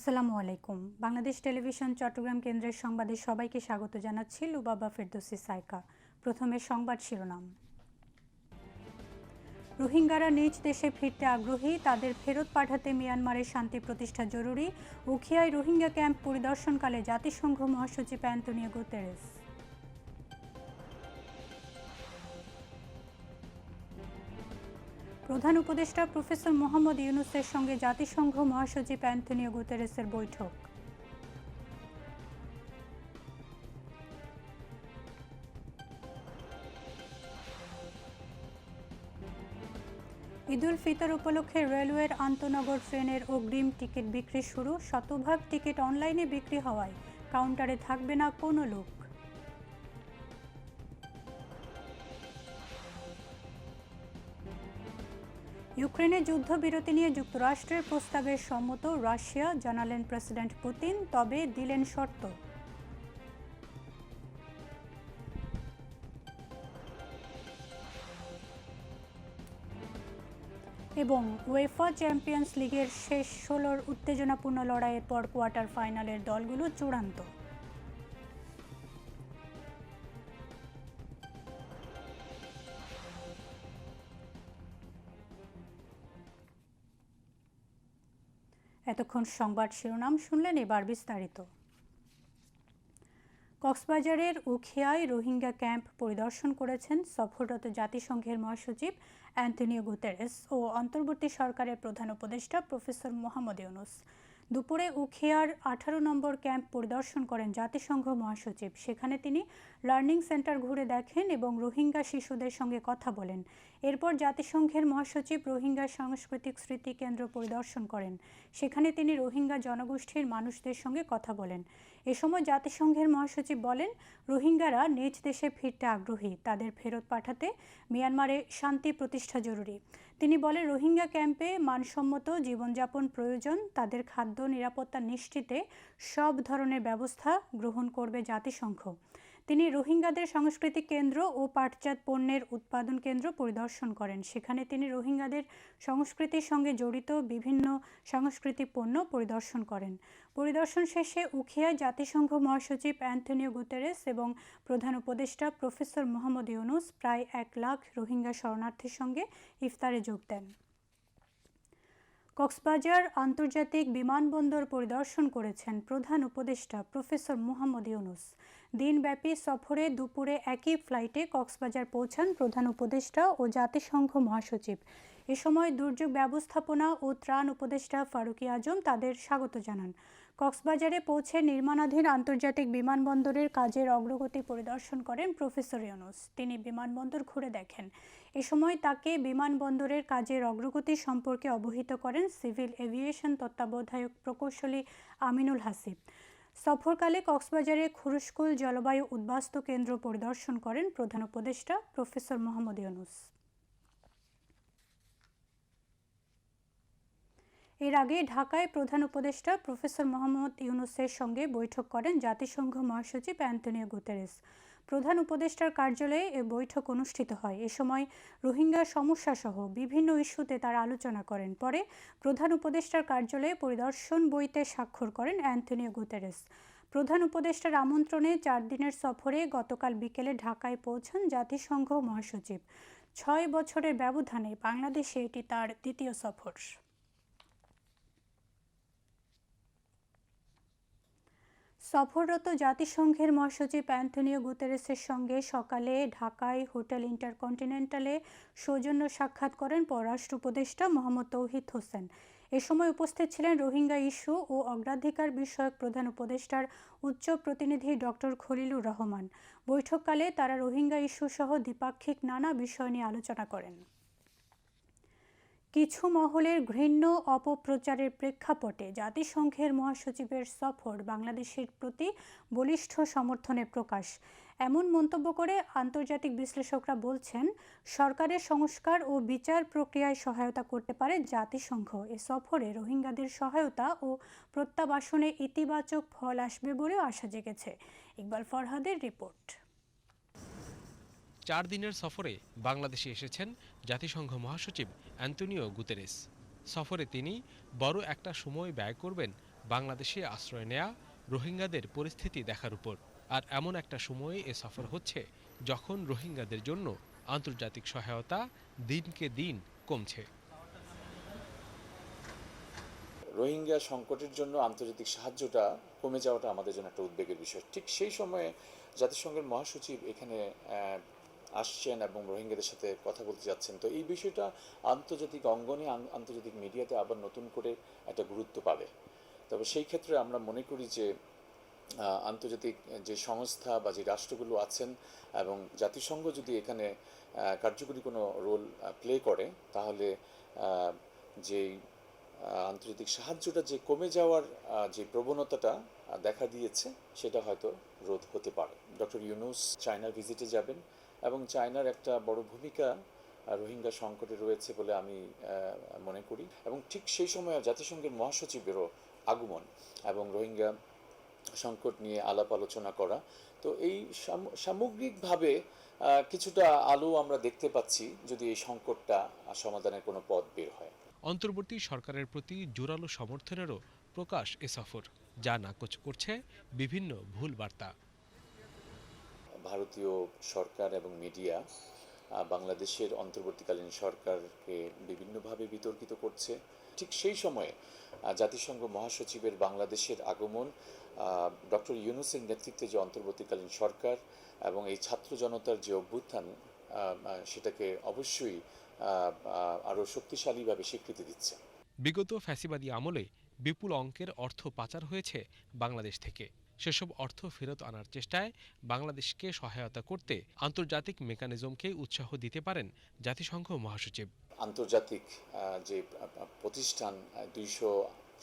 আসসালামু আলাইকুম। বাংলাদেশ টেলিভিশন চট্টগ্রাম কেন্দ্রের সংবাদে সবাইকে স্বাগত জানাচ্ছি লুবাবা ফেরদৌসি সাইকা। প্রথমে সংবাদ শিরোনাম। রোহিঙ্গারা নিজ দেশে ফিরতে আগ্রহী, তাদের ফেরত পাঠাতে মিয়ানমারের শান্তি প্রতিষ্ঠা জরুরি। উখিয়ায় রোহিঙ্গা ক্যাম্প পরিদর্শনকালে জাতিসংঘ মহাসচিব অ্যান্তনিও গুতেরেস। প্রধান উপদেষ্টা প্রফেসর মোহাম্মদ ইউনুসের সঙ্গে জাতিসংঘ মহাসচিব অ্যান্থনিও গুতেরেসের বৈঠক। ঈদুল ফিতর উপলক্ষে রেলওয়ের আন্তনগর ট্রেনের অগ্রিম টিকিট বিক্রি শুরু। শতভাগ টিকিট অনলাইনে বিক্রি হওয়ায় কাউন্টারে থাকবে না কোনো লোক। ইউক্রেনের যুদ্ধবিরতি নিয়ে যুক্তরাষ্ট্রের প্রস্তাবে সম্মত রাশিয়া জানালেন প্রেসিডেন্ট পুতিন, তবে দিলেন শর্ত। এবং ওয়েফা চ্যাম্পিয়ন্স লিগের শেষ ষোলোর উত্তেজনাপূর্ণ লড়াইয়ের পর কোয়ার্টার ফাইনালের দলগুলো চূড়ান্ত। এতক্ষণ সংবাদ শিরোনাম শুনলেন এবার বিস্তারিত। কক্সবাজারের উখিয়ায় রোহিঙ্গা ক্যাম্প পরিদর্শন করেছেন সফররত জাতিসংঘের মহাসচিব অ্যান্টনিও গুতেরেস ও অন্তর্বর্তী সরকারের প্রধান উপদেষ্টা প্রফেসর মোহাম্মদ ইউনুস। দুপুরে উখিয়ার আঠারো নম্বর ক্যাম্প পরিদর্শন করেন জাতিসংঘ মহাসচিব। সেখানে তিনি লার্নিং সেন্টার ঘুরে দেখেন এবং রোহিঙ্গা শিশুদের সঙ্গে কথা বলেন। এরপর জাতিসংঘের মহাসচিব রোহিঙ্গা সাংস্কৃতিক স্মৃতি কেন্দ্র পরিদর্শন করেন। সেখানে তিনি রোহিঙ্গা জনগোষ্ঠীর মানুষদের সঙ্গে কথা বলেন। এ সময় জাতিসংঘের মহাসচিব বলেন, রোহিঙ্গারা নিজ দেশে ফিরতে আগ্রহী, তাদের ফেরত পাঠাতে মিয়ানমারে শান্তি প্রতিষ্ঠা জরুরি। তিনি বলেন, রোহিঙ্গা ক্যাম্পে মানসম্মত জীবনযাপন প্রয়োজন, তাদের খাদ্য নিরাপত্তা নিশ্চিতে সব ধরনের ব্যবস্থা গ্রহণ করবে জাতিসংঘ। তিনি রোহিঙ্গাদের সাংস্কৃতিক কেন্দ্র ও পাটজাত পণ্যের উৎপাদন কেন্দ্র পরিদর্শন করেন। সেখানে তিনি রোহিঙ্গাদের সংস্কৃতির সঙ্গে জড়িত বিভিন্ন সাংস্কৃতিক পণ্য পরিদর্শন করেন। পরিদর্শন শেষে উখিয়ায় জাতিসংঘ মহাসচিব অ্যান্থনিও গুতেরেস এবং প্রধান উপদেষ্টা প্রফেসর মোহাম্মদ ইউনুস প্রায় এক লাখ রোহিঙ্গা শরণার্থীর সঙ্গে ইফতারে যোগ দেন। কক্সবাজার আন্তর্জাতিক বিমানবন্দর পরিদর্শন করেছেন প্রধান উপদেষ্টা প্রফেসর মোহাম্মদ ইউনুস। দিনব্যাপী সফরে দুপুরে একই ফ্লাইটে কক্সবাজার পৌঁছান প্রধান উপদেষ্টা ও জাতিসংঘ মহাসচিব। এ সময় দুর্যোগ ব্যবস্থাপনা ও ত্রাণ উপদেষ্টা ফারুকি আজম তাদের স্বাগত জানান। কক্সবাজারে পৌঁছে নির্মাণাধীন আন্তর্জাতিক বিমানবন্দরের কাজের অগ্রগতি পরিদর্শন করেন প্রফেসর ইউনুস। তিনি বিমানবন্দর ঘুরে দেখেন। এ সময় তাকে বিমানবন্দরের কাজের অগ্রগতি সম্পর্কে অবহিত করেন সিভিল এভিয়েশন তত্ত্বাবধায়ক প্রকৌশলী আমিনুল হাসিব। সফরকালে কক্সবাজারে খুরুশকুল জলবায়ু উদ্বাস্তু কেন্দ্র পরিদর্শন করেন প্রধান উপদেষ্টা প্রফেসর মোহাম্মদ ইউনুস। এর আগে ঢাকায় প্রধান উপদেষ্টা প্রফেসর মোহাম্মদ ইউনুসের সঙ্গে বৈঠক করেন জাতিসংঘ মহাসচিব অ্যান্টনিও গুতেরেস। প্রধান উপদেষ্টার কার্যালয়ে এ বৈঠক অনুষ্ঠিত হয়। এ সময় রোহিঙ্গা সমস্যা সহ বিভিন্ন ইস্যুতে তার আলোচনা করেন। পরে প্রধান উপদেষ্টার কার্যালয়ে পরিদর্শন বইতে স্বাক্ষর করেন অ্যান্টনিও গুতেরেস। প্রধান উপদেষ্টার আমন্ত্রণে চার দিনের সফরে গতকাল বিকেলে ঢাকায় পৌঁছান জাতিসংঘ মহাসচিব। ছয় বছরের ব্যবধানে বাংলাদেশে এটি তার দ্বিতীয় সফর। সফররত জাতিসংঘের মহাসচিব অ্যান্থনিও গুতেরেসের সঙ্গে সকালে ঢাকায় হোটেল ইন্টারকন্টিনেন্টালে সৌজন্য সাক্ষাৎ করেন পররাষ্ট্র উপদেষ্টা মোহাম্মদ তৌহিদ হোসেন। এ সময় উপস্থিত ছিলেন রোহিঙ্গা ইস্যু ও অগ্রাধিকার বিষয়ক প্রধান উপদেষ্টার উচ্চ প্রতিনিধি ডক্টর খলিলুর রহমান। বৈঠককালে তারা রোহিঙ্গা ইস্যু সহ দ্বিপাক্ষিক নানা বিষয় নিয়ে আলোচনা করেন। কিছু মহলের ঘৃণ্য অপপ্রচারের প্রেক্ষাপটে জাতিসংঘের মহাসচিবের সফর বাংলাদেশের প্রতি বলিষ্ঠ সমর্থনের প্রকাশ। এমন মন্তব্য করে আন্তর্জাতিক বিশ্লেষকরা বলছেন, সরকারের সংস্কার ও বিচার প্রক্রিয়ায় সহায়তা করতে পারে জাতিসংঘ। এ সফরে রোহিঙ্গাদের সহায়তা ও প্রত্যাবাসনে ইতিবাচক ফল আসবে বলেও আশা জেগেছে। ইকবাল ফরহাদের রিপোর্ট। চার দিনের সফরে বাংলাদেশে এসেছেন জাতিসংঘ মহাসচিব অ্যান্তনিও গুতেরেস। সফরে তিনি বড় একটা সময় ব্যয় করবেন বাংলাদেশে আশ্রয় নেয়া রোহিঙ্গাদের পরিস্থিতি দেখার উপর। আর এমন একটা সময়ে এ সফর হচ্ছে যখন রোহিঙ্গাদের জন্য আন্তর্জাতিক সহায়তা দিনকে দিন কমছে। রোহিঙ্গা সংকটের জন্য আন্তর্জাতিক সাহায্যটা কমে যাওয়াটা আমাদের জন্য একটা উদ্বেগের বিষয়। ঠিক সেই সময়ে জাতিসংঘের মহাসচিব এখানে আসছেন এবং রোহিঙ্গাদের সাথে কথা বলতে যাচ্ছেন। তো এই বিষয়টা আন্তর্জাতিক অঙ্গনে আন্তর্জাতিক মিডিয়াতে আবার নতুন করে একটা গুরুত্ব পাবে। তবে সেই ক্ষেত্রে আমরা মনে করি যে আন্তর্জাতিক যে সংস্থা বা যে রাষ্ট্রগুলো আছেন এবং জাতিসংঘ যদি এখানে কার্যকরী কোনো রোল প্লে করে, তাহলে যেই আন্তর্জাতিক সাহায্যটা যে কমে যাওয়ার যে প্রবণতাটা দেখা দিয়েছে, সেটা হয়তো রোধ হতে পারে। ডক্টর ইউনুস চায়নার ভিজিটে যাবেন। এবং চায়নার একটা বড় ভূমিকা রোহিঙ্গা সংকটে রয়েছে বলে আমি মনে করি। এবং ঠিক সেই সময় জাতিসংঘের মহাসচিবেরও আগমন এবং রোহিঙ্গা সংকট নিয়ে আলাপ আলোচনা করা। তো এই সাম- সামগ্রিকভাবে কিছুটা আলো আমরা দেখতে পাচ্ছি যদি এই সংকটটা সমাধানের কোনো পথ বের হয়। অন্তর্বর্তী সরকারের প্রতি জোরালো সমর্থনেরও প্রকাশ এ সফর। যা নাকচ করছে বিভিন্ন ভুল বার্তা। ভারতীয় সরকার এবং মিডিয়া বাংলাদেশের অন্তর্বর্তীকালীন সরকারকে বিভিন্নভাবে বিতর্কিত করছে। ঠিক সেই সময়ে জাতিসংঘ মহাসচিবের বাংলাদেশের আগমন ডক্টর ইউনুসের নেতৃত্বে যে অন্তর্বর্তীকালীন সরকার এবং এই ছাত্র জনতার যে অভ্যুত্থান সেটাকে অবশ্যই আরও শক্তিশালীভাবে স্বীকৃতি দিচ্ছে। বিগত ফ্যাসিবাদী আমলে বিপুল অঙ্কের অর্থ পাচার হয়েছে বাংলাদেশ থেকে। সেসব অর্থ ফেরত আনার চেষ্টায় বাংলাদেশকে সহায়তা করতে আন্তর্জাতিক মেকানিজমকে উৎসাহ দিতে পারেন জাতিসংঘ মহাসচিব। আন্তর্জাতিক যে প্রতিষ্ঠান দুইশো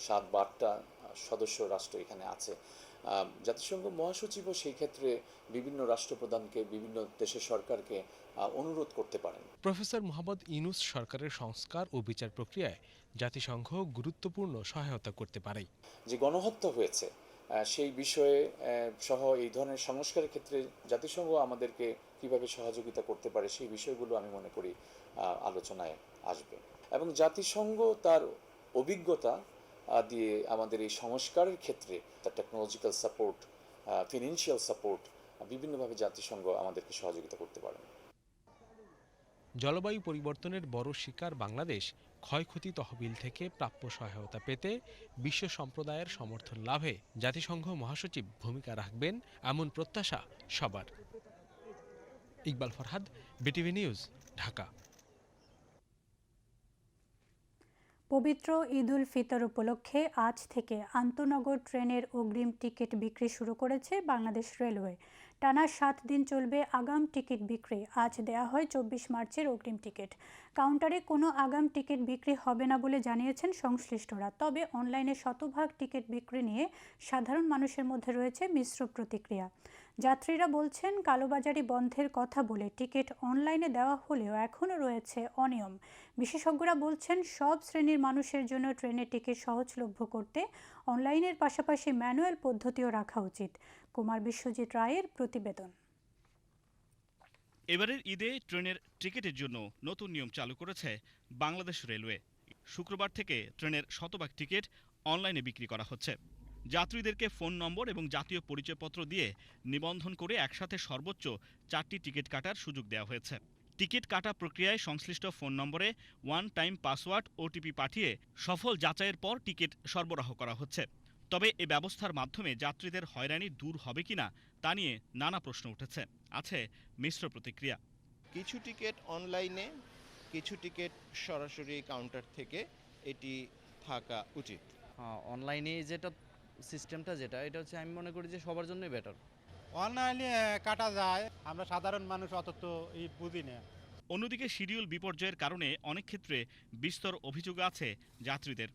সাত বারটা সদস্য রাষ্ট্র এখানে আছে। জাতিসংঘ মহাসচিবও সেই ক্ষেত্রে বিভিন্ন রাষ্ট্রপ্রধানকে বিভিন্ন দেশের সরকারকে অনুরোধ করতে পারেন। প্রফেসর মোহাম্মদ ইনুস সরকারের সংস্কার ও বিচার প্রক্রিয়ায় জাতিসংঘ গুরুত্বপূর্ণ সহায়তা করতে পারে। যে গণহত্যা হয়েছে সেই বিষয়ে সহ এই ধরনের সংস্কারের ক্ষেত্রে জাতিসংঘ আমাদেরকে কীভাবে সহযোগিতা করতে পারে সেই বিষয়গুলো আমি মনে করি আলোচনায় আসবে। এবং জাতিসংঘ তার অভিজ্ঞতা দিয়ে আমাদের এই সংস্কারের ক্ষেত্রে তার টেকনোলজিক্যাল সাপোর্ট ফিনান্সিয়াল সাপোর্ট বিভিন্নভাবে জাতিসংঘ আমাদেরকে সহযোগিতা করতে পারে। জলবায়ু পরিবর্তনের বড় শিকার বাংলাদেশ ক্ষয়ক্ষতি তহবিল থেকে প্রাপ্য সহায়তা পেতে বিশ্ব সম্প্রদায়ের সমর্থন লাভে জাতিসংঘ মহাসচিব ভূমিকা রাখবেন এমন প্রত্যাশা সবার। Iqbal Farhad, BTV news, Dhaka. পবিত্র ঈদ উল ফিতর উপলক্ষে আজ থেকে আন্তনগর ট্রেনের অগ্রিম টিকিট বিক্রি শুরু করেছে বাংলাদেশ রেলওয়ে। টানা সাত দিন চলবে আগাম টিকিট বিক্রি। আজ দেয়া হয় চব্বিশ মার্চের অগ্রিম টিকিট। কাউন্টারে কোনো আগাম টিকিট বিক্রি হবে না বলে জানিয়েছেন সংশ্লিষ্টরা। তবে অনলাইনে শতভাগ টিকিট বিক্রি নিয়ে সাধারণ মানুষের মধ্যে রয়েছে মিশ্র প্রতিক্রিয়া। যাত্রীরা বলছেন, কালোবাজারি বন্ধের কথা বলে টিকিট অনলাইনে দেওয়া হলেও এখনও রয়েছে অনিয়ম। বিশেষজ্ঞরা বলছেন, সব শ্রেণির মানুষের জন্য ট্রেনের টিকিট সহজলভ্য করতে অনলাইনের পাশাপাশি ম্যানুয়াল পদ্ধতিও রাখা উচিত। কুমার বিশ্বজিৎ রায়ের প্রতিবেদন। এবারের ঈদে ট্রেনের টিকিটের জন্য নতুন নিয়ম চালু করেছে বাংলাদেশ রেলওয়ে। শুক্রবার থেকে ট্রেনের শতভাগ টিকিট অনলাইনে বিক্রি করা হচ্ছে। যাত্রীদেরকে ফোন নম্বর এবং জাতীয় পরিচয়পত্র দিয়ে নিবন্ধন করে একসাথে সর্বোচ্চ চারটি টিকিট কাটার সুযোগ দেওয়া হয়েছে। টিকিট কাটা প্রক্রিয়ায় সংশ্লিষ্ট ফোন নম্বরে ওয়ান টাইম পাসওয়ার্ড ওটিপি পাঠিয়ে সফল যাচাইয়ের পর টিকিট সরবরাহ করা হচ্ছে। তবে এ ব্যবস্থার মাধ্যমে যাত্রীদের হয়রানি দূর হবে কিনা তা নিয়ে নানা প্রশ্ন উঠেছে। আছে মিশ্র প্রতিক্রিয়া। কিছু টিকিট অনলাইনে কিছু টিকিট সরাসরি কাউন্টার থেকে এটি থাকা উচিত। হ্যাঁ অনলাইনে যেটা সিস্টেমটা যেটা এটা হচ্ছে আমি মনে করি যে সবার জন্যই বেটার অনলাইনে কাটা যায় আমরা সাধারণ মানুষ অত তো এই বুঝি না। অন্যদিকে শিডিউল বিপর্যয়ের কারণে অনেক ক্ষেত্রে বিস্তর অভিযোগ আছে যাত্রীদের।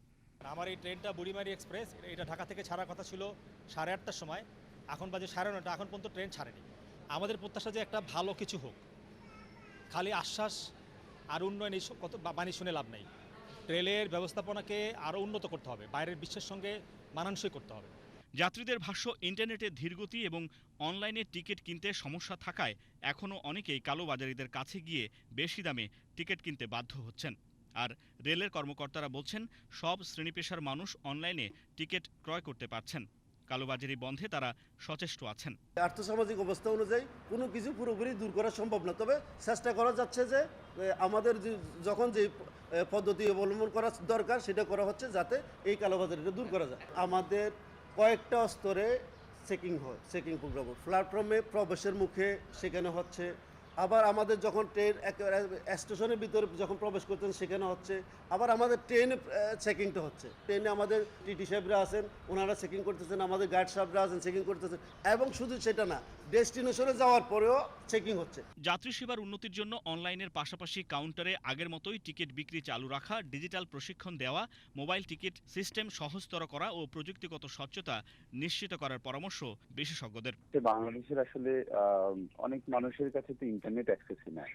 আমার এই ট্রেনটা বুড়িমারি এক্সপ্রেস এটা ঢাকা থেকে ছাড়ার কথা ছিল সাড়ে আটটার সময় এখন বাজে সাড়ে নটা এখন পর্যন্ত ট্রেন ছাড়েনি। আমাদের প্রত্যাশা যে একটা ভালো কিছু হোক খালি আশ্বাস আর উন্নয়ন এইসব কত বা- বাণী শুনে লাভ নেই। রেলের ব্যবস্থাপনাকে আরও উন্নত করতে হবে বাইরের বিশ্বের সঙ্গে মানানসই করতে হবে। যাত্রীদের ভাষ্য ইন্টারনেটের ধীরগতি এবং অনলাইনে টিকিট কিনতে সমস্যা থাকায় এখনও অনেকেই কালোবাজারিদের কাছে গিয়ে বেশি দামে টিকিট কিনতে বাধ্য হচ্ছেন। আর রেলের কর্মকর্তারা বলছেন, সব শ্রেণি পেশার মানুষ অনলাইনে টিকিট ক্রয় করতে পারছেন। কালোবাজারি বন্ধে তারা সচেষ্ট আছেন। আর্থসামাজিক অবস্থা অনুযায়ী কোনো কিছু পুরোপুরি দূর করা সম্ভব না। তবে চেষ্টা করা যাচ্ছে যে আমাদের যখন যে পদ্ধতি অবলম্বন করা দরকার, সেটা করা হচ্ছে যাতে এই কালোবাজারিটা দূর করা যায়। আমাদের কয়েকটা স্তরে চেকিং হয়, চেকিং প্রোগ্রাম প্ল্যাটফর্মে প্রবেশের মুখে সেখানে হচ্ছে আবার আমাদের যখন ট্রেন একেবারে স্টেশনের ভিতরে যখন প্রবেশ করতেন সেখানে হচ্ছে আবার আমাদের ট্রেনে চেকিংটা হচ্ছে। ট্রেনে আমাদের টিটি সাহেবরা আছেন ওনারা চেকিং করতেছেন আমাদের গাইড সাহেবরা আছেন চেকিং করতেছেন। এবং শুধু সেটা না ডেস্টিনেশনে যাওয়ার পরেও চেকিং হচ্ছে। যাত্রী সেবার উন্নতির জন্য অনলাইনের পাশাপাশি কাউন্টারে আগের মতোই টিকিট বিক্রি চালু রাখা ডিজিটাল প্রশিক্ষণ দেওয়া মোবাইল টিকিট সিস্টেম সহজতর করা ও প্রযুক্তিগত স্বচ্ছতা নিশ্চিত করার পরামর্শ বিশেষজ্ঞদের। বাংলাদেশের আসলে আহ, অনেক মানুষের কাছে তো ইন্টারনেট অ্যাক্সেসই নাই।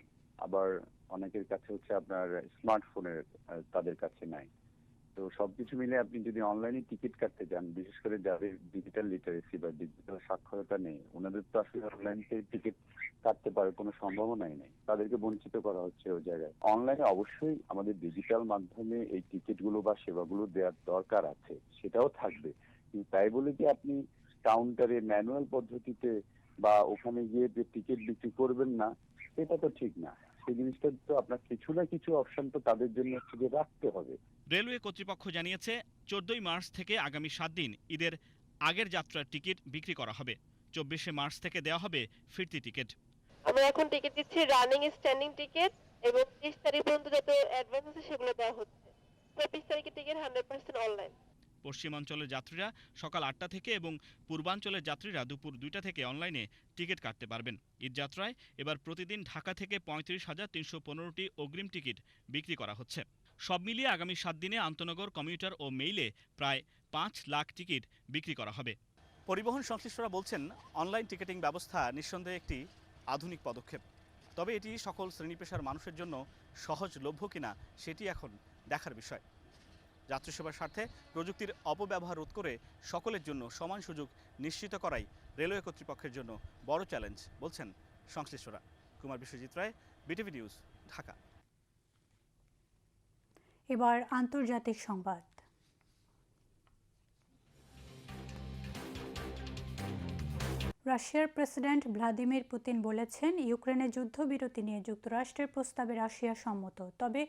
আবার অনেকের কাছে হচ্ছে আপনার স্মার্টফোনের তাদের কাছে নাই। তো সবকিছু মিলে আপনি যদি অনলাইনে টিকিট কাটতে যান, বিশেষ করে যাদের ডিজিটাল লিটারেসি বা ডিজিটাল সাক্ষরতা নেই, ওনাদের তো আসলে অনলাইন থেকে টিকিট কাটতে পারার কোনো সম্ভাবনাই নেই। তাদেরকে বঞ্চিত করা হচ্ছে ওই জায়গায়। অনলাইনে অবশ্যই আমাদের ডিজিটাল মাধ্যমে এই টিকিটগুলো বা সেবাগুলো দেওয়ার দরকার আছে, সেটাও থাকবে। কিন্তু তাই বলে কি আপনি কাউন্টারে ম্যানুয়াল পদ্ধতিতে বা ওখানে গিয়ে যে টিকিট বিক্রি করবেন না এটা তো ঠিক না। সেই জিনিসটা তো আপনার কিছু না কিছু অপশন তো তাদের জন্য রাখতে হবে। রেলওয়ে কর্তৃপক্ষ জানিয়েছে চোদ্দই মার্চ থেকে আগামী সাত দিন ঈদের আগের যাত্রার টিকিট বিক্রি করা হবে। চব্বিশে মার্চ থেকে দেওয়া হবে ফিরতি টিকিট আমরা এখন টিকিট দিচ্ছি রানিং স্ট্যান্ডিং টিকিট এবং ত্রিশ তারিখ পর্যন্ত যত অ্যাডভান্স আছে সেগুলো দেওয়া হচ্ছে। চব্বিশ তারিখের টিকিট হান্ড্রেড পার্সেন্ট অনলাইন পশ্চিমাঞ্চলের যাত্রীরা সকাল আটটা থেকে এবং পূর্বাঞ্চলের যাত্রীরা দুপুর দুইটা থেকে অনলাইনে টিকিট কাটতে পারবেন। ঈদ যাত্রায় এবার প্রতিদিন ঢাকা থেকে পঁয়ত্রিশ হাজার তিনশো পনেরোটি অগ্রিম টিকিট বিক্রি করা হচ্ছে। সব মিলিয়ে আগামী সাত দিনে আন্তনগর, কমিউটার ও মেইলে প্রায় পাঁচ লাখ টিকিট বিক্রি করা হবে। পরিবহন সংশ্লিষ্টরা বলছেন, অনলাইন টিকিটিং ব্যবস্থা নিঃসন্দেহে একটি আধুনিক পদক্ষেপ। তবে এটি সকল শ্রেণি পেশার মানুষের জন্য সহজলভ্য কিনা সেটি এখন দেখার বিষয়। যাত্রী সেবার স্বার্থে প্রযুক্তির অপব্যবহার রোধ করে সকলের জন্য সমান সুযোগ নিশ্চিত করাই রেলওয়ে কর্তৃপক্ষের জন্য বড় চ্যালেঞ্জ, বলছেন সংশ্লিষ্টরা। Kumar Biswajit Roy, BTV news, Dhaka. এবার আন্তর্জাতিক সংবাদ। রাশিয়ার প্রেসিডেন্ট ভ্লাদিমির পুতিন বলেছেন, ইউক্রেনে যুদ্ধবিরতি নিয়ে যুক্তরাষ্ট্রের প্রস্তাবে রাশিয়া সম্মত, তবে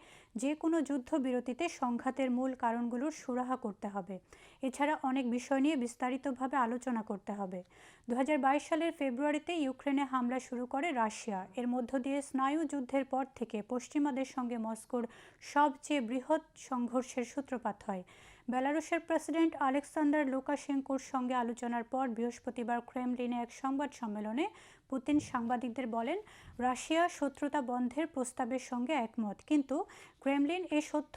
যে কোনো যুদ্ধবিরতিতে সংঘাতের মূল কারণগুলোর সুরাহা করতে হবে। এছাড়া অনেক বিষয় নিয়ে বিস্তারিতভাবে আলোচনা করতে হবে। দু হাজার বাইশ সালের ফেব্রুয়ারিতে ইউক্রেনে হামলা শুরু করে রাশিয়া। এর মধ্য দিয়ে স্নায়ু যুদ্ধের পর থেকে পশ্চিমাদের সঙ্গে মস্কোর সবচেয়ে বৃহৎ সংঘর্ষের সূত্রপাত হয়। বেলারুশের প্রেসিডেন্ট আলেকসান্ডার লুকাশেঙ্কোর সঙ্গে আলোচনার পর বৃহস্পতিবার ক্রেমলিনে এক সংবাদ সম্মেলনে পুতিন সাংবাদিকদের বলেন, রাশিয়া শত্রুতা বন্ধের প্রস্তাবের সঙ্গে একমত, কিন্তু ক্রেমলিন এ সত্য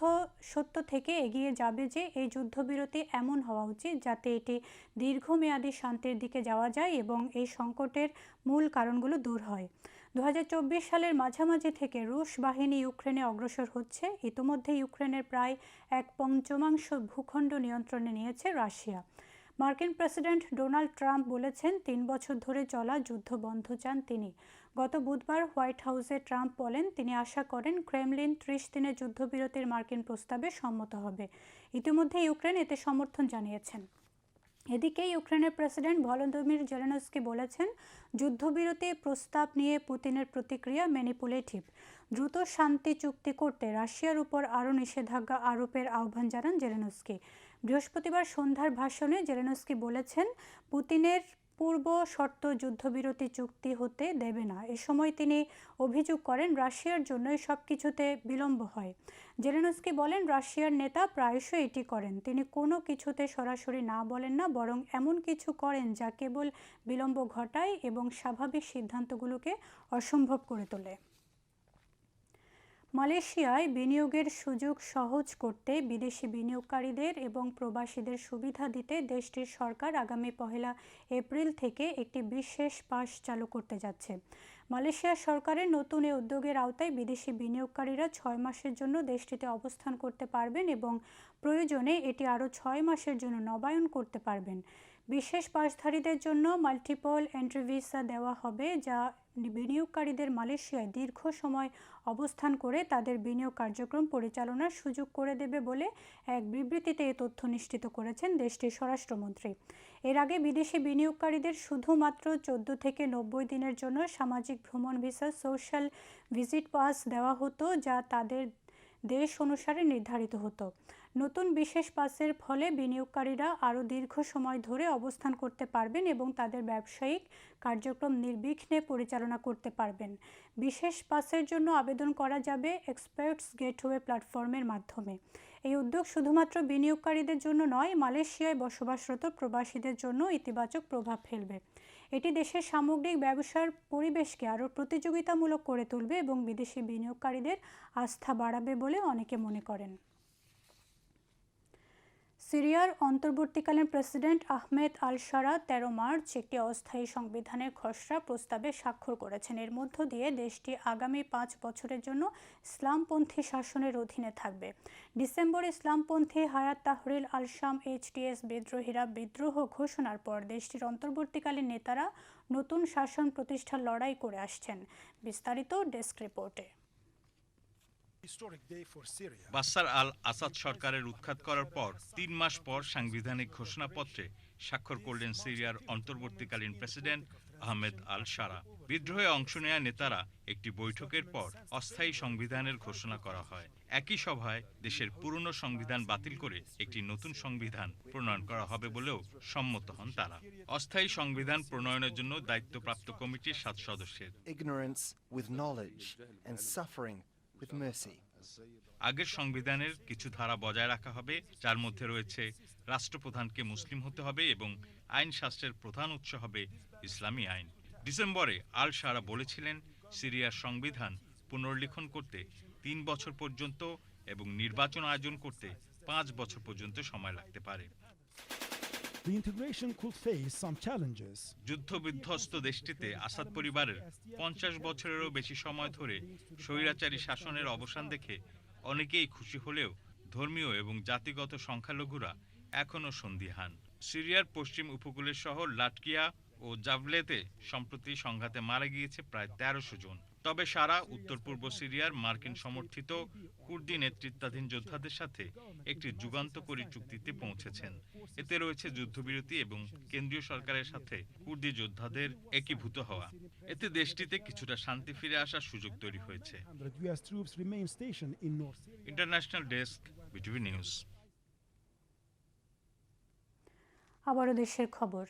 সত্য থেকে এগিয়ে যাবে যে এই যুদ্ধবিরতি এমন হওয়া উচিত যাতে এটি দীর্ঘমেয়াদী শান্তির দিকে যাওয়া যায় এবং এই সংকটের মূল কারণগুলো দূর হয়। দু হাজার চব্বিশ সালের মাঝামাঝি থেকে রুশ বাহিনী ইউক্রেনে অগ্রসর হচ্ছে। ইতোমধ্যে ইউক্রেনের প্রায় এক পঞ্চমাংশ ভূখণ্ড নিয়ন্ত্রণে নিয়েছে রাশিয়া। মার্কিন প্রেসিডেন্ট ডোনাল্ড ট্রাম্প বলেছেন, তিন বছর ধরে চলা যুদ্ধ বন্ধ চান তিনি। গত বুধবার হোয়াইট হাউসে ট্রাম্প বলেন, তিনি আশা করেন ক্রেমলিন ত্রিশ দিনের যুদ্ধবিরতির মার্কিন প্রস্তাবে সম্মত হবে। ইতিমধ্যে ইউক্রেন এতে সমর্থন জানিয়েছেন। এদিকে ইউক্রেনের প্রেসিডেন্ট ভলোদিমির জেলেনস্কি বলেছেন, যুদ্ধবিরতি প্রস্তাব নিয়ে পুতিনের প্রতিক্রিয়া ম্যানিপুলেটিভ। দ্রুত শান্তি চুক্তি করতে রাশিয়ার উপর আরও নিষেধাজ্ঞা আরোপের আহ্বান জানান জেলেনস্কি। বৃহস্পতিবার সন্ধ্যার ভাষণে জেলেনস্কি বলেছেন, পুতিনের পূর্ব শর্ত যুদ্ধবিরতি চুক্তি হতে দেবে না। এ সময় তিনি অভিযোগ করেন, রাশিয়ার জন্যই সব কিছুতে বিলম্ব হয়। জেলেনস্কি বলেন, রাশিয়ার নেতা প্রায়শই এটি করেন। তিনি কোনো কিছুতে সরাসরি না বলেন না, বরং এমন কিছু করেন যা কেবল বিলম্ব ঘটায় এবং স্বাভাবিক সিদ্ধান্তগুলোকে অসম্ভব করে তোলে। মালয়েশিয়ায় বিনিয়োগের সুযোগ সহজ করতে বিদেশি বিনিয়োগকারীদের এবং প্রবাসীদের সুবিধা দিতে দেশটির সরকার আগামী পহেলা এপ্রিল থেকে একটি বিশেষ পাস চালু করতে যাচ্ছে। মালয়েশিয়া সরকারের নতুন এই উদ্যোগের আওতায় বিদেশি বিনিয়োগকারীরা ছয় মাসের জন্য দেশটিতে অবস্থান করতে পারবেন এবং প্রয়োজনে এটি আরও ছয় মাসের জন্য নবায়ন করতে পারবেন। বিশেষ পাসধারীদের জন্য মাল্টিপল এন্ট্রি ভিসা দেওয়া হবে, যা বিনিয়োগকারীদের মালয়েশিয়ায় দীর্ঘ সময় অবস্থান করে তাদের বিনিয়োগ কার্যক্রম পরিচালনার সুযোগ করে দেবে বলে এক বিবৃতিতে এ তথ্য নিশ্চিত করেছেন দেশটির স্বরাষ্ট্রমন্ত্রী। এর আগে বিদেশি বিনিয়োগকারীদের শুধুমাত্র চোদ্দ থেকে নব্বই দিনের জন্য সামাজিক ভ্রমণ ভিসা সোশ্যাল ভিজিট পাস দেওয়া হতো, যা তাদের দেশ অনুসারে নির্ধারিত হতো। নতুন বিশেষ পাসের ফলে বিনিয়োগকারীরা আরও দীর্ঘ সময় ধরে অবস্থান করতে পারবেন এবং তাদের ব্যবসায়িক কার্যক্রম নির্বিঘ্নে পরিচালনা করতে পারবেন। বিশেষ পাসের জন্য আবেদন করা যাবে এক্সপার্টস গেটওয়ে প্ল্যাটফর্মের মাধ্যমে। এই উদ্যোগ শুধুমাত্র বিনিয়োগকারীদের জন্য নয়, মালয়েশিয়ায় বসবাসরত প্রবাসীদের জন্য ইতিবাচক প্রভাব ফেলবে। এটি দেশের সামগ্রিক ব্যবসার পরিবেশকে আরও প্রতিযোগিতামূলক করে তুলবে এবং বিদেশি বিনিয়োগকারীদের আস্থা বাড়াবে বলে অনেকে মনে করেন। সিরিয়ার অন্তর্বর্তীকালীন প্রেসিডেন্ট আহমেদ আল সারা তেরো মার্চ একটি অস্থায়ী সংবিধানের খসড়া প্রস্তাবে স্বাক্ষর করেছেন। এর মধ্য দিয়ে দেশটি আগামী পাঁচ বছরের জন্য ইসলামপন্থী শাসনের অধীনে থাকবে। ডিসেম্বর ইসলামপন্থী হায়াত তাহরিল আল শাম এইচটিএস বিদ্রোহীরা বিদ্রোহ ঘোষণার পর দেশটির অন্তর্বর্তীকালীন নেতারা নতুন শাসন প্রতিষ্ঠার লড়াই করে আসছেন। বিস্তারিত ডেস্ক রিপোর্টে। বাসার আল আসাদ সরকারের উৎখাত করার পর তিন মাস পর সাংবিধানিক ঘোষণাপত্রে স্বাক্ষর করলেন সিরিয়ার অন্তর্বর্তীকালীন প্রেসিডেন্ট আহমেদ আল সারা বিদ্রোহে অংশ নেয়া নেতারা একটি বৈঠকের পর অস্থায়ী সংবিধানের ঘোষণা করা হয়। একই সভায় দেশের পুরনো সংবিধান বাতিল করে একটি নতুন সংবিধান প্রণয়ন করা হবে বলেও সম্মত হন তারা। অস্থায়ী সংবিধান প্রণয়নের জন্য দায়িত্বপ্রাপ্ত কমিটির সাত সদস্যের। Ignorance with mercy. আগের সংবিধানের কিছু ধারা বজায় রাখা হবে, যার মধ্যে রয়েছে রাষ্ট্রপ্রধানকে মুসলিম হতে হবে এবং আইন শাস্ত্রের প্রধান উৎস হবে ইসলামী আইন ডিসেম্বরে আল সারা বলেছিলেন, সিরিয়ার সংবিধান পুনর্লিখন করতে তিন বছর পর্যন্ত এবং নির্বাচন আয়োজন করতে পাঁচ বছর পর্যন্ত সময় লাগতে পারে যুদ্ধবিধ্বস্ত দেশটিতে আসাদ পরিবারের পঞ্চাশ বছরেরও বেশি সময় ধরে স্বৈরাচারী শাসনের অবসান দেখে অনেকেই খুশি হলেও ধর্মীয় এবং জাতিগত সংখ্যালঘুরা এখনও সন্দিহান। সিরিয়ার পশ্চিম উপকূলের শহর লাটকিয়া ও জাভলেতে সম্প্রতি সংঘাতে মারা গিয়েছে প্রায় তেরোশো জন। তবে সারা উত্তর পূর্ব সিরিয়ার মার্কিন সমর্থিত কুর্দি নেতৃত্বাধীন যোদ্ধাদের সাথে একটি যুগান্তকারী চুক্তিতে পৌঁছেছেন এতে রয়েছে যুদ্ধবিরতি এবং কেন্দ্রীয় সরকারের সাথে কুর্দি যোদ্ধাদের একীভূত হওয়া এতে দেশটিতে কিছুটা শান্তি ফিরে আসার সুযোগ তৈরি হয়েছে 100 U.S. troops remain stationed in North Syria. International desk BTV news আবারও দেশের খবর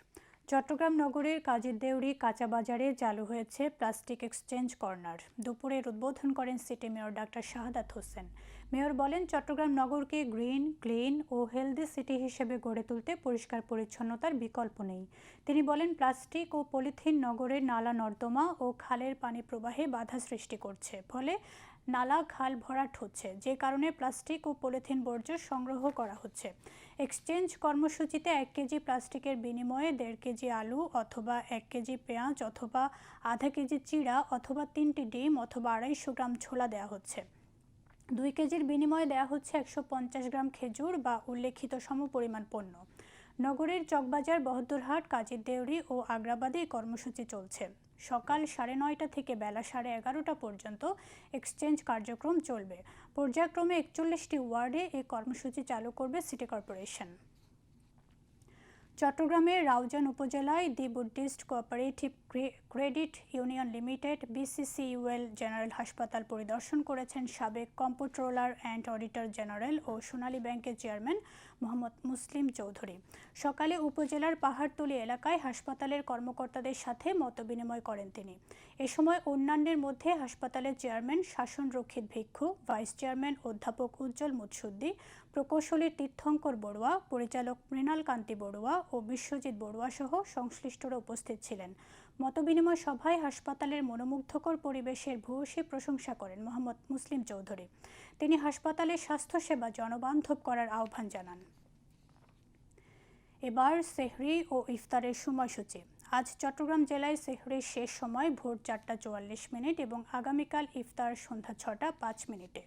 চট্টগ্রাম নগরের কাজের দেউরি কাঁচা বাজারে চালু হয়েছে প্লাস্টিক এক্সচেঞ্জ কর্নার। দুপুরের উদ্বোধন করেন city mayor doctor Shahadat Hossain. Mayor বলেন, চট্টগ্রাম নগরকে গ্রিন, ক্লিন ও হেলদি সিটি হিসেবে গড়ে তুলতে পরিষ্কার পরিচ্ছন্নতার বিকল্প নেই। তিনি বলেন, প্লাস্টিক ও পলিথিন নগরের নালা নর্দমা ও খালের পানি প্রবাহে বাধা সৃষ্টি করছে। ফলে নালা, খাল ভরাট হচ্ছে, যে কারণে প্লাস্টিক ও পলিথিন বর্জ্য সংগ্রহ করা হচ্ছে। এক্সচেঞ্জ কর্মসূচিতে এক কেজি প্লাস্টিকের বিনিময়ে দেড় কেজি আলু অথবা এক কেজি পেঁয়াজ অথবা আধা কেজি চিড়া অথবা তিনটি ডিম অথবা আড়াইশো গ্রাম ছোলা দেওয়া হচ্ছে। দুই কেজির বিনিময়ে দেওয়া হচ্ছে একশো পঞ্চাশ গ্রাম খেজুর বা উল্লেখিত সমপরিমাণ পণ্য। নগরের চকবাজার, বহদ্দুরহাট কাজের দেউরি ও আগ্রাবাদে কর্মসূচি চলছে। সকাল সাড়ে নয়টা থেকে বেলা সাড়ে এগারোটা পর্যন্ত এক্সচেঞ্জ কার্যক্রম চলবে। পর্যায়ক্রমে একচল্লিশটি ওয়ার্ডে এই কর্মসূচি চালু করবে সিটি কর্পোরেশন। চট্টগ্রামের রাউজান উপজেলায় the Buddhist cooperative credit union limited, BCCUL general হাসপাতাল পরিদর্শন করেছেন সাবেক কম্পোট্রোলার অ্যান্ড অডিটর জেনারেল ও সোনালী ব্যাংকের চেয়ারম্যান মোহাম্মদ মুসলিম চৌধুরী। সকালে উপজেলার পাহাড়তলি এলাকায় হাসপাতালের কর্মকর্তাদের সাথে মতবিনিময় করেন তিনি। এ সময় অন্যান্যের মধ্যে হাসপাতালের চেয়ারম্যান শাসন রক্ষিত ভিক্ষু, ভাইস চেয়ারম্যান অধ্যাপক উজ্জ্বল মুৎসুদ্দি প্রকৌশলী তীর্থঙ্কর বড়ুয়া, পরিচালক মৃণাল কান্তি বড়ুয়া ও বিশ্বজিৎ বড়ুয়া সহ সংশ্লিষ্টরা উপস্থিত ছিলেন। মতবিনিময় সভায় হাসপাতালের মনোমুগ্ধকর পরিবেশের ভূয়সী প্রশংসা করেন মোহাম্মদ মুসলিম চৌধুরী। তিনি হাসপাতালের স্বাস্থ্যসেবা জনবান্ধব করার আহ্বান জানান। এবার সেহরি ও ইফতারের সময়সূচি। আজ চট্টগ্রাম জেলায় সেহরির শেষ সময় ভোর চারটা চুয়াল্লিশ মিনিট এবং আগামীকাল ইফতার সন্ধ্যা ছটা পাঁচ মিনিটে।